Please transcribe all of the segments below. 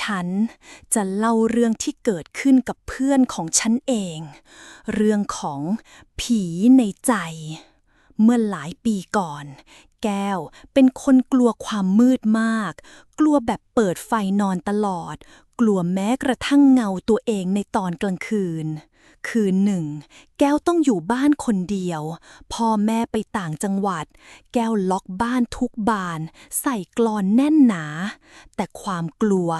ฉันจะเล่าเรื่องที่เกิดขึ้นกับเพื่อนของฉันเอง เรื่องของผีในใจ เมื่อหลายปีก่อน แก้วเป็นคนกลัวความมืดมาก กลัวแบบเปิดไฟนอนตลอด กลัวแม้กระทั่งเงาตัวเองในตอนกลางคืน คืนหนึ่งแก้วต้องอยู่บ้านคนเดียว พ่อแม่ไปต่างจังหวัด แก้วล็อกบ้านทุกบาน ใส่กลอนแน่นหนา แต่ความกลัว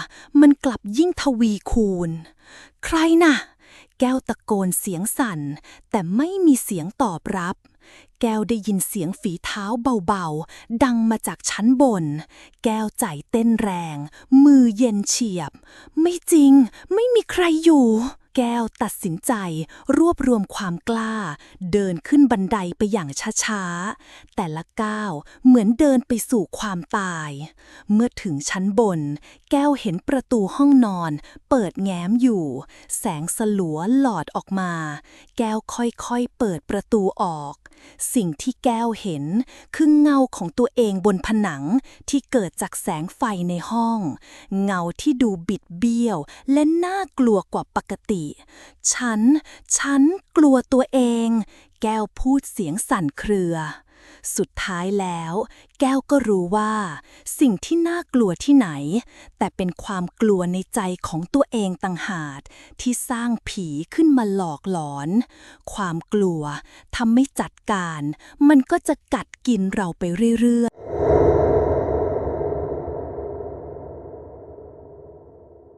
มันกลับยิ่งทวีคูณ ใครน่ะ แก้วตะโกนเสียงสั่น แต่ไม่มีเสียงตอบรับแก้วได้ยินเสียงฝีเท้าเบาๆ ดังมาจากชั้นบน แก้วใจเต้นแรง มือเย็นเฉียบ ไม่จริง ไม่มีใครอยู่ แก้วตัดสินใจ รวบรวมความกล้า เดินขึ้นบันไดไปอย่างช้าๆ แต่ละก้าวเหมือนเดินไปสู่ความตาย เมื่อถึงชั้นบน แก้วเห็นประตูห้องนอน เปิดแง้มอยู่ แสงสลัวหลอดออกมา แก้วค่อยๆเปิดประตูออก สิ่งที่แก้วเห็นคือเงาของตัวเองบนผนังที่เกิดจากแสงไฟในห้อง เงาที่ดูบิดเบี้ยวและน่ากลัวกว่าปกติฉัน ฉันกลัวตัวเอง แก้วพูดเสียงสั่นเครือ สุดท้ายแล้ว แก้วก็รู้ว่า สิ่งที่น่ากลัวที่ไหน แต่เป็นความกลัวในใจของตัวเองต่างหากที่สร้างผีขึ้นมาหลอกหลอน ความกลัวทำไม่จัดการ มันก็จะกัดกินเราไปเรื่อยๆ